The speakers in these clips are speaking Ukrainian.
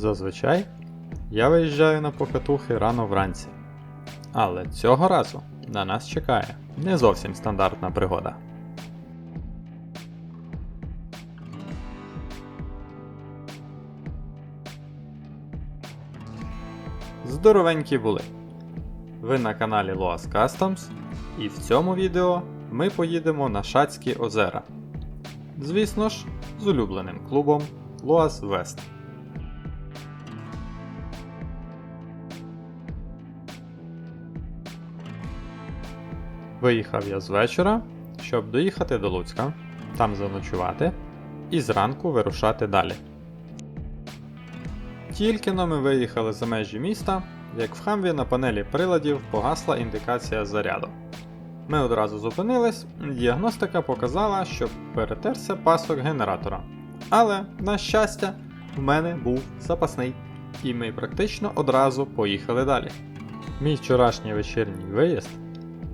Зазвичай я виїжджаю на покатухи рано вранці. Але цього разу на нас чекає не зовсім стандартна пригода. Здоровенькі були. Ви на каналі Loas Customs, і в цьому відео ми поїдемо на Шацькі озера. Звісно ж, з улюбленим клубом Loas West. Виїхав я з вечора, щоб доїхати до Луцька, там заночувати і зранку вирушати далі. Тільки но ми виїхали за межі міста, як в хамві на панелі приладів погасла індикація заряду. Ми одразу зупинились, діагностика показала, що перетерся пасок генератора. Але, на щастя, в мене був запасний, і ми практично одразу поїхали далі. Мій вчорашній вечірній виїзд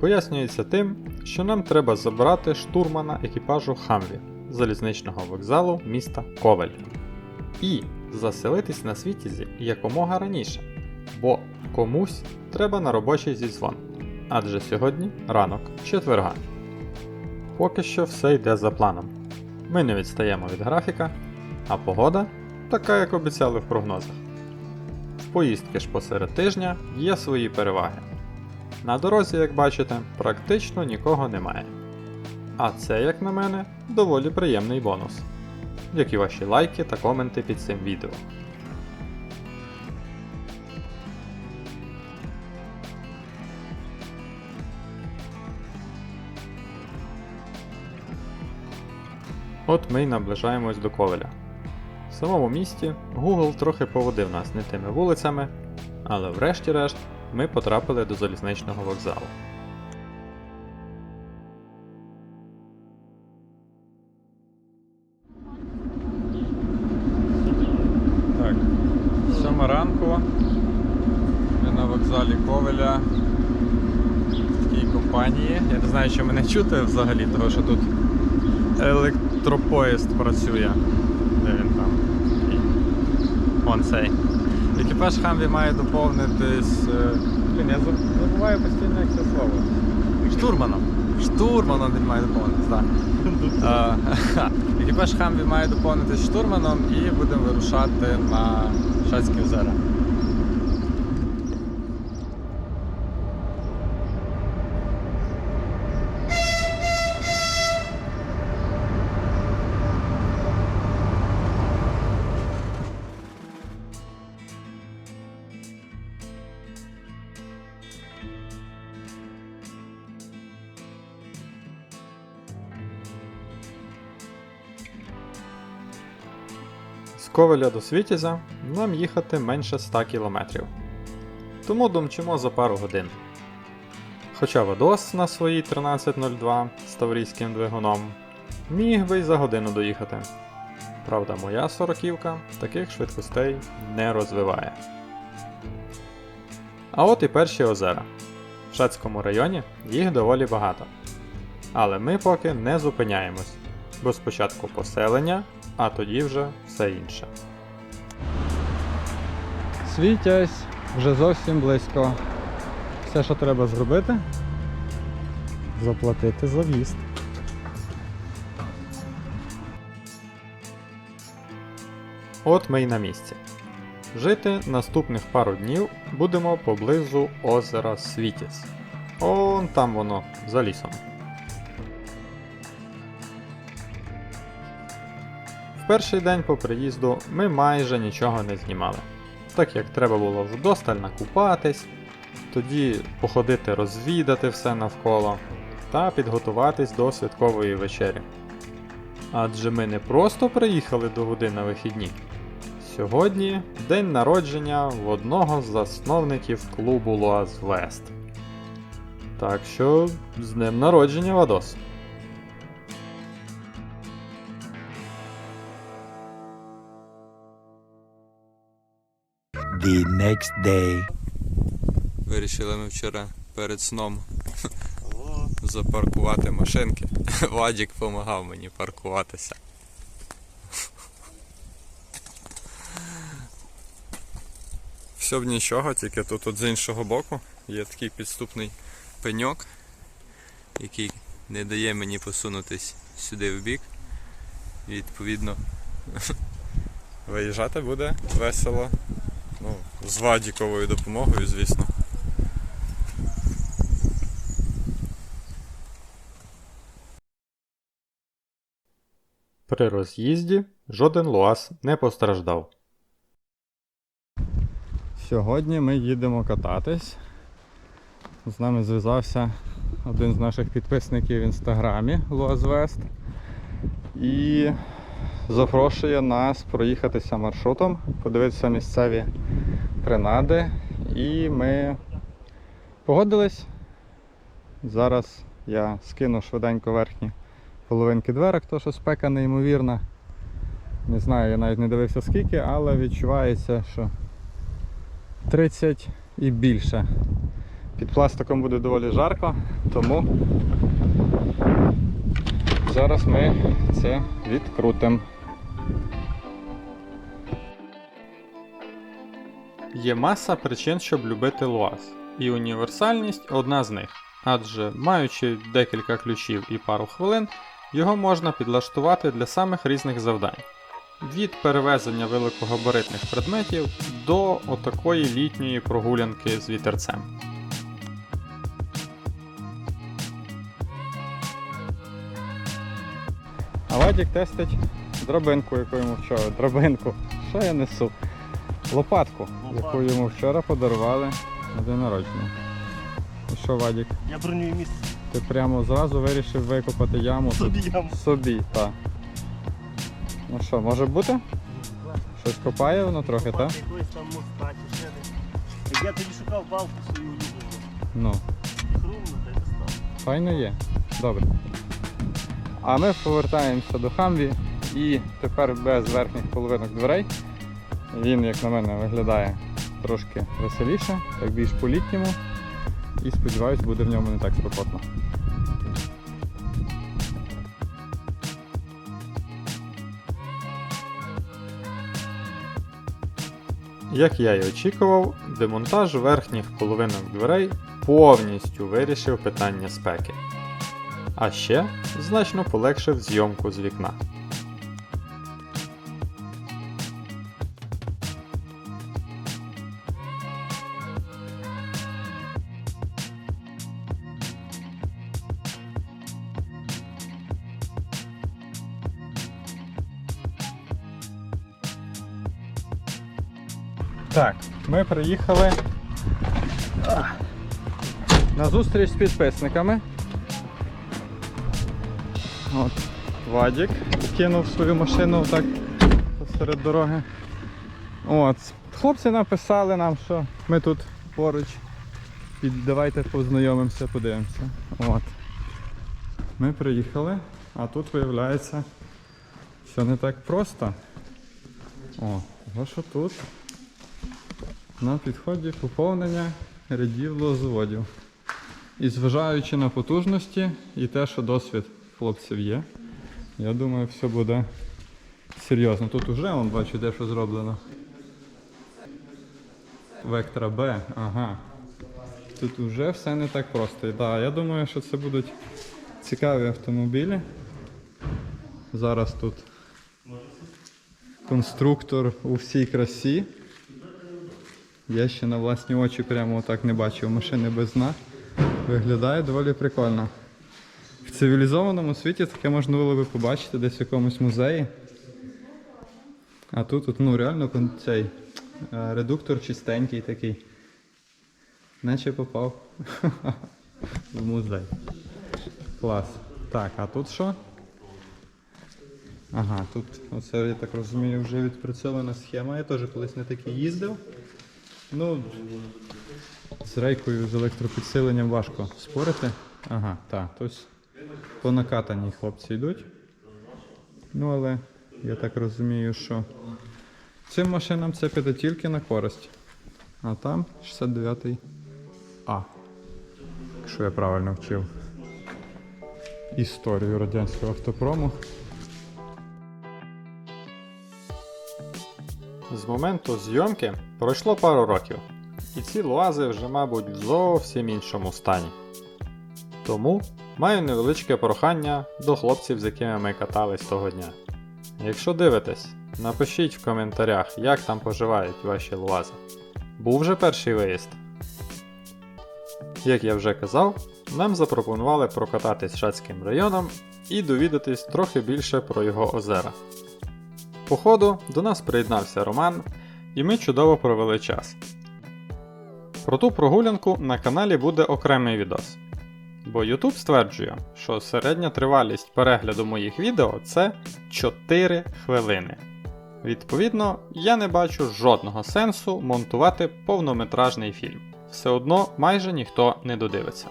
пояснюється тим, що нам треба забрати штурмана екіпажу Хамві залізничного вокзалу міста Ковель і заселитись на світізі якомога раніше, бо комусь треба на робочий зізвон, адже сьогодні ранок четверга. Поки що все йде за планом. Ми не відстаємо від графіка, а погода така, як обіцяли в прогнозах. В поїздки ж посеред тижня є свої переваги. На дорозі, як бачите, практично нікого немає. А це, як на мене, доволі приємний бонус. Як і ваші лайки та коменти під цим відео. От ми й наближаємось до Ковеля. В самому місті Google трохи поводив нас не тими вулицями, але врешті-решт ми потрапили до залізничного вокзалу. Так, сьома ранку. Ми на вокзалі Ковеля в такій компанії. Я не знаю, чи мене чути взагалі, тому що тут електропоїзд працює. Де він там? Вон цей. Екіпаж Хамві має доповнитись. е, Блін, я забуваю постійно як це слово. Штурманом. Штурманом він має доповнитись, так. Да. Екіпаж Хамві має доповнитись штурманом і будемо вирушати на Шацькі озера. Ковеля до Світязя нам їхати менше 100 кілометрів. Тому домчимо за пару годин. Хоча Водос на своїй 1302 з таврійським двигуном міг би й за годину доїхати. Правда, моя сороківка таких швидкостей не розвиває. А от і перші озера. В Шацькому районі їх доволі багато. Але ми поки не зупиняємось, бо спочатку поселення, а тоді вже все інше. Світязь вже зовсім близько. Все, що треба зробити, заплатити за в'їзд. От ми й на місці. Жити наступних пару днів будемо поблизу озера Світязь. Он там воно, за лісом. Перший день по приїзду ми майже нічого не знімали, так як треба було вдосталь накупатись, тоді походити розвідати все навколо та підготуватись до святкової вечері. Адже ми не просто приїхали до води на вихідні. Сьогодні день народження в одного з засновників клубу Loas West. Так що з днем народження Вадос! The next day. Вирішили ми вчора перед сном запаркувати машинки. Вадік допомагав мені паркуватися. Все б нічого, тільки тут от з іншого боку є такий підступний пеньок, який не дає мені посунутись сюди в бік. І відповідно виїжджати буде весело. З вадіковою допомогою, звісно. При роз'їзді жоден луаз не постраждав. Сьогодні ми їдемо кататись. З нами зв'язався один з наших підписників в інстаграмі Луазвест. І запрошує нас проїхатися маршрутом, подивитися місцеві принади. І ми погодились. Зараз я скину швиденько верхні половинки дверок, то що спека неймовірна. Не знаю, я навіть не дивився скільки, але відчувається, що 30 і більше. Під пластиком буде доволі жарко, тому зараз ми це відкрутимо. Є маса причин, щоб любити луаз, і універсальність одна з них. Адже маючи декілька ключів і пару хвилин, його можна підлаштувати для самих різних завдань. Від перевезення великогабаритних предметів до отакої літньої прогулянки з вітерцем. А Вадік тестить драбинку, яку йому вчора. Драбинку. Що я несу? Лопатку, яку йому вчора подарували на день народження. І що, Вадік? Я бронюю місце Ти прямо зразу вирішив викопати яму тут собі яму. собі, так. Ну що, може бути? Щось копає воно трохи, так? Якоїсь там моста чи ще десь. Як я тоді шукав балку свою улюблену. Ну, Хрумно, та й достав. файно є. Добре. А ми повертаємося до Хамві і тепер без верхніх половинок дверей. Він, як на мене, виглядає трошки веселіше, так більш по-літньому. І сподіваюсь, буде в ньому не так спекотно. Як я й очікував, демонтаж верхніх половинок дверей повністю вирішив питання спеки. А ще значно полегшив зйомку з вікна. Ми приїхали на зустріч з підписниками. От, Вадік кинув свою машину так посеред дороги. От, хлопці написали нам, що ми тут поруч. Давайте познайомимося, подивимося. От. Ми приїхали, а тут виявляється, все не так просто. О, що тут на підході поповнення рядів лозоводів. І зважаючи на потужності і те, що досвід хлопців є, я думаю, все буде серйозно. Тут уже, вон, бачу, де що зроблено. Вектора Б, ага. Тут вже все не так просто. Да, я думаю, що це будуть цікаві автомобілі. Зараз тут конструктор у всій красі. Я ще на власні очі прямо так не бачив машини без дна. Виглядає доволі прикольно. В цивілізованому світі таке можна було би побачити десь в якомусь музеї. А тут, от, ну реально цей е, редуктор чистенький такий. Наче попав в музей. Клас. Так, а тут що? Ага, тут оце, я так розумію, вже відпрацьована схема. Я теж колись на такій їздив. Ну, з рейкою з електропідсиленням важко спорити. Ага, так, тобто по накатаній хлопці йдуть. Ну, але я так розумію, що цим машинам це піде тільки на користь. А там 69-й А. Якщо я правильно вчив. Історію радянського автопрому. З моменту зйомки пройшло пару років, і ці луази вже, мабуть, в зовсім іншому стані. Тому маю невеличке прохання до хлопців, з якими ми катались того дня. Якщо дивитесь, напишіть в коментарях, як там поживають ваші луази. Був вже перший виїзд. Як я вже казав, нам запропонували прокататись Шацьким районом і довідатись трохи більше про його озера. По ходу до нас приєднався Роман, і ми чудово провели час. Про ту прогулянку на каналі буде окремий відос. Бо YouTube стверджує, що середня тривалість перегляду моїх відео це 4 хвилини. Відповідно, я не бачу жодного сенсу монтувати повнометражний фільм. Все одно майже ніхто не додивиться.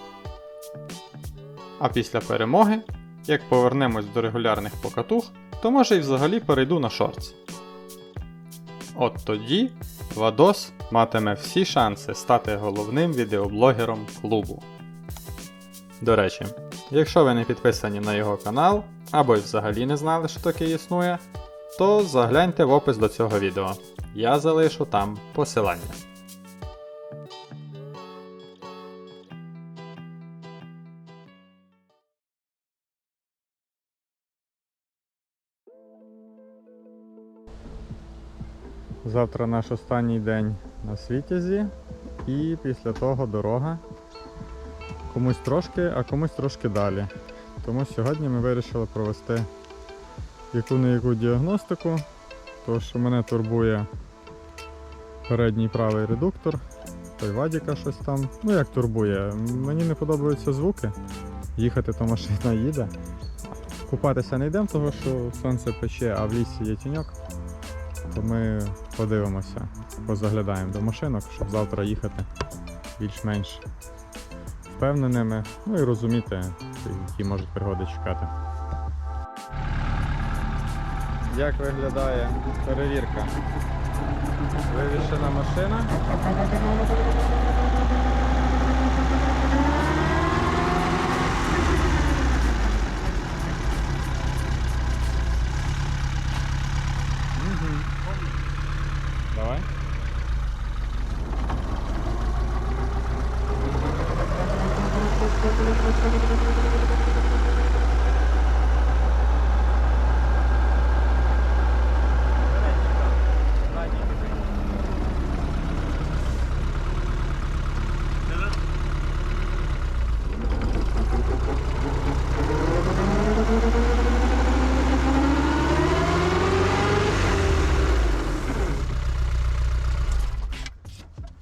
А після перемоги, як повернемось до регулярних покатух, то може і взагалі перейду на шортс. От тоді Вадос матиме всі шанси стати головним відеоблогером клубу. До речі, якщо ви не підписані на його канал, або й взагалі не знали, що таке існує, то загляньте в опис до цього відео. Я залишу там посилання. Завтра наш останній день на світязі, і після того дорога. Комусь трошки, а комусь трошки далі. Тому сьогодні ми вирішили провести яку не яку діагностику, тому що мене турбує передній правий редуктор, той Вадіка щось там. Ну як турбує, мені не подобаються звуки. Їхати то машина їде. Купатися не йдемо, тому що сонце пече, а в лісі є тіньок. То ми подивимося, позаглядаємо до машинок, щоб завтра їхати більш-менш впевненими, ну і розуміти, які можуть пригоди чекати. Як виглядає перевірка? Вивішена машина. Давай.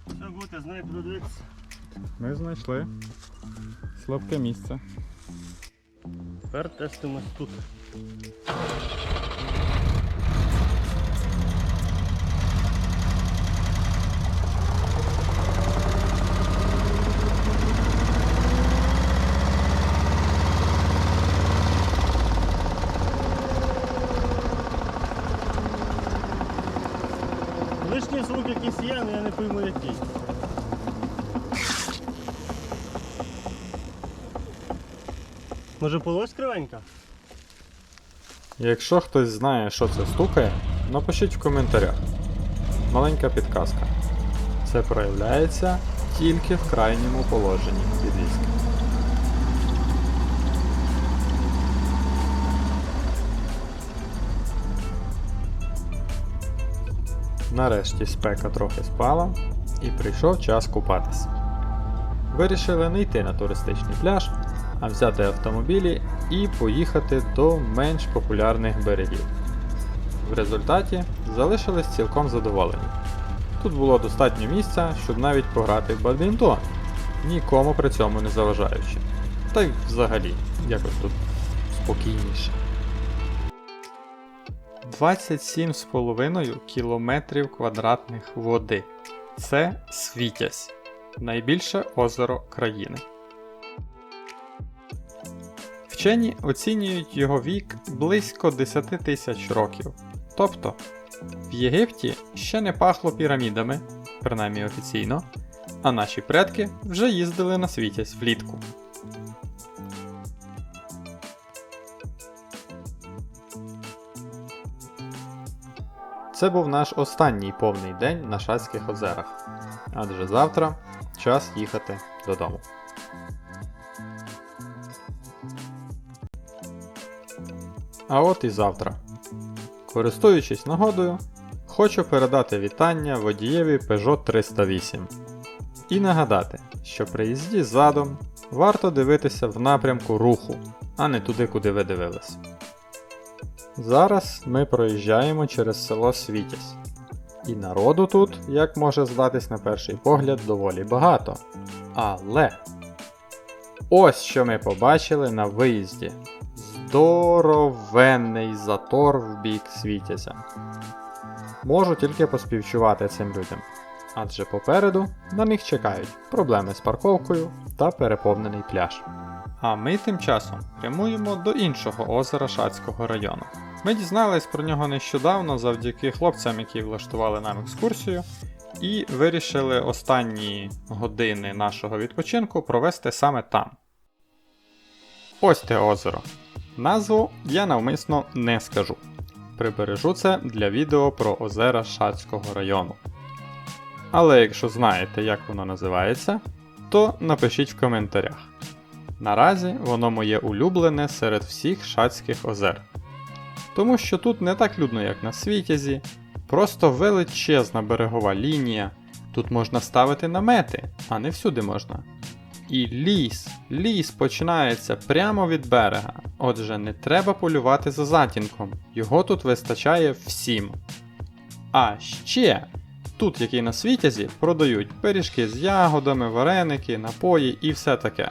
Все буде, знаю, куди дивитися. Ми знайшли слабке місце. Тепер тестимось тут. Лишній звук якийсь є, але я не пойму який. Може полось кривенька? Якщо хтось знає, що це стукає, напишіть в коментарях. Маленька підказка. Це проявляється тільки в крайньому положенні підвіски. Нарешті спека трохи спала і прийшов час купатись. Вирішили не йти на туристичний пляж, взяти автомобілі і поїхати до менш популярних берегів. В результаті залишились цілком задоволені. Тут було достатньо місця, щоб навіть пограти в бадмінтон, нікому при цьому не заважаючи. Та й взагалі, якось тут спокійніше. 27,5 кілометрів квадратних води. Це Світязь, найбільше озеро країни. Вчені оцінюють його вік близько 10 тисяч років. Тобто, в Єгипті ще не пахло пірамідами, принаймні офіційно, а наші предки вже їздили на світязь влітку. Це був наш останній повний день на Шацьких озерах. Адже завтра час їхати додому. А от і завтра. Користуючись нагодою, хочу передати вітання водієві Peugeot 308. І нагадати, що при їзді задом варто дивитися в напрямку руху, а не туди, куди ви дивились. Зараз ми проїжджаємо через село Світязь. І народу тут, як може здатись на перший погляд, доволі багато. Але ось що ми побачили на виїзді. Здоровенний затор в бік Світязя. Можу тільки поспівчувати цим людям. Адже попереду на них чекають проблеми з парковкою та переповнений пляж. А ми тим часом прямуємо до іншого озера Шацького району. Ми дізнались про нього нещодавно завдяки хлопцям, які влаштували нам екскурсію, і вирішили останні години нашого відпочинку провести саме там. Ось те озеро. Назву я навмисно не скажу. Прибережу це для відео про озера Шацького району. Але якщо знаєте, як воно називається, то напишіть в коментарях. Наразі воно моє улюблене серед всіх шацьких озер. Тому що тут не так людно, як на Світязі, просто величезна берегова лінія, тут можна ставити намети, а не всюди можна. І ліс, ліс починається прямо від берега, отже, не треба полювати за затінком, його тут вистачає всім. А ще тут, як на світязі, продають пиріжки з ягодами, вареники, напої і все таке.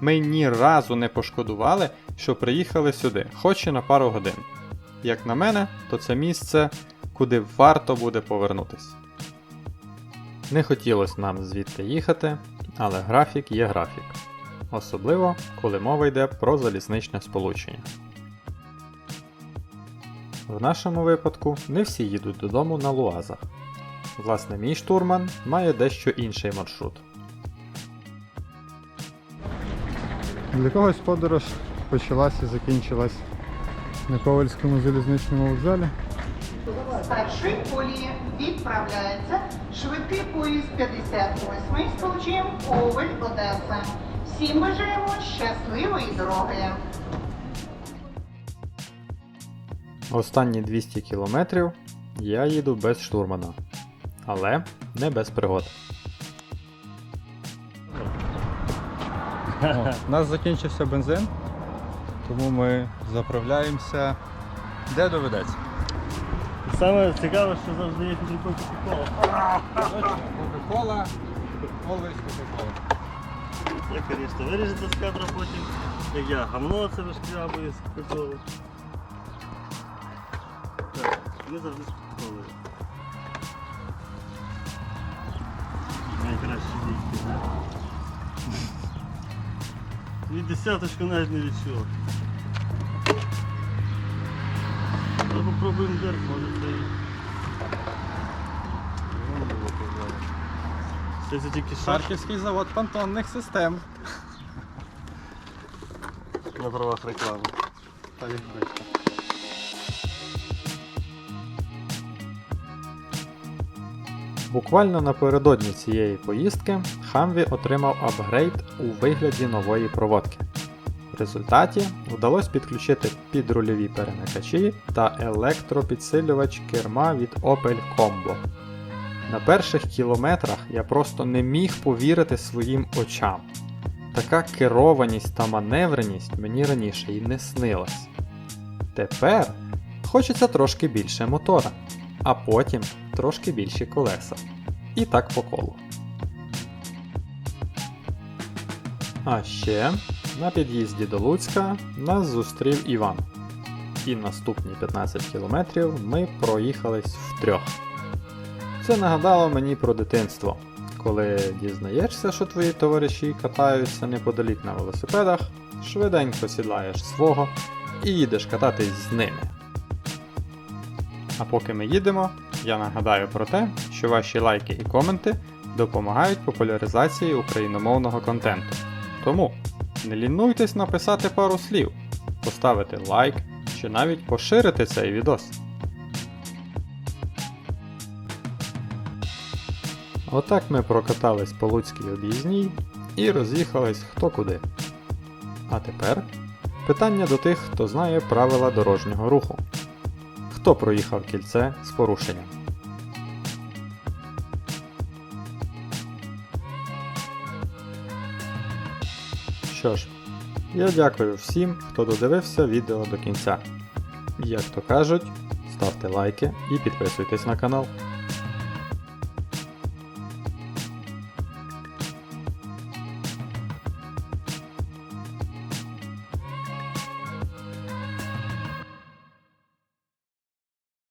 Ми ні разу не пошкодували, що приїхали сюди, хоч і на пару годин. Як на мене, то це місце, куди варто буде повернутись. Не хотілося нам звідти їхати, але графік є графік. Особливо, коли мова йде про залізничне сполучення. В нашому випадку не всі їдуть додому на луазах. Власне, мій штурман має дещо інший маршрут. Для когось подорож почалась і закінчилась на Ковальському залізничному вокзалі. З першої колії відправляється швидкий поїзд 58 з полученням Ковель Одеса. Всім бажаємо щасливої дороги! Останні 200 кілометрів я їду без штурмана. Але не без пригод. У нас закінчився бензин, тому ми заправляємося де доведеться. Саме цікаве, що завжди є під рукою Кока-Кола. Кока-кола, always Coca-Cola. Я, звісно, виріжете з кадра потім, як я гамно це вишкрябую з Кока-Коли. Так, ми завжди з Кока-Колою. Найкращі дійки, да? Від десяточку навіть не відчув. Попробуємо дерг, може це тільки шар Харківський завод понтонних систем. на правах реклами. Та їх бачите. Буквально напередодні цієї поїздки Хамві отримав апгрейд у вигляді нової проводки. В результаті вдалося підключити підрульові перемикачі та електропідсилювач керма від Opel Combo. На перших кілометрах я просто не міг повірити своїм очам. Така керованість та маневреність мені раніше і не снилась. Тепер хочеться трошки більше мотора, а потім трошки більші колеса. І так по колу. А ще на під'їзді до Луцька нас зустрів Іван. І наступні 15 кілометрів ми проїхались втрьох. Це нагадало мені про дитинство, коли дізнаєшся, що твої товариші катаються неподалік на велосипедах, швиденько сідаєш свого і їдеш кататись з ними. А поки ми їдемо, я нагадаю про те, що ваші лайки і коменти допомагають популяризації україномовного контенту. Тому не лінуйтесь написати пару слів, поставити лайк чи навіть поширити цей відос. Отак ми прокатались по Луцькій об'їзній і роз'їхались хто куди. А тепер питання до тих, хто знає правила дорожнього руху. Хто проїхав кільце з порушенням? Що ж, я дякую всім, хто додивився відео до кінця. Як то кажуть, ставте лайки і підписуйтесь на канал.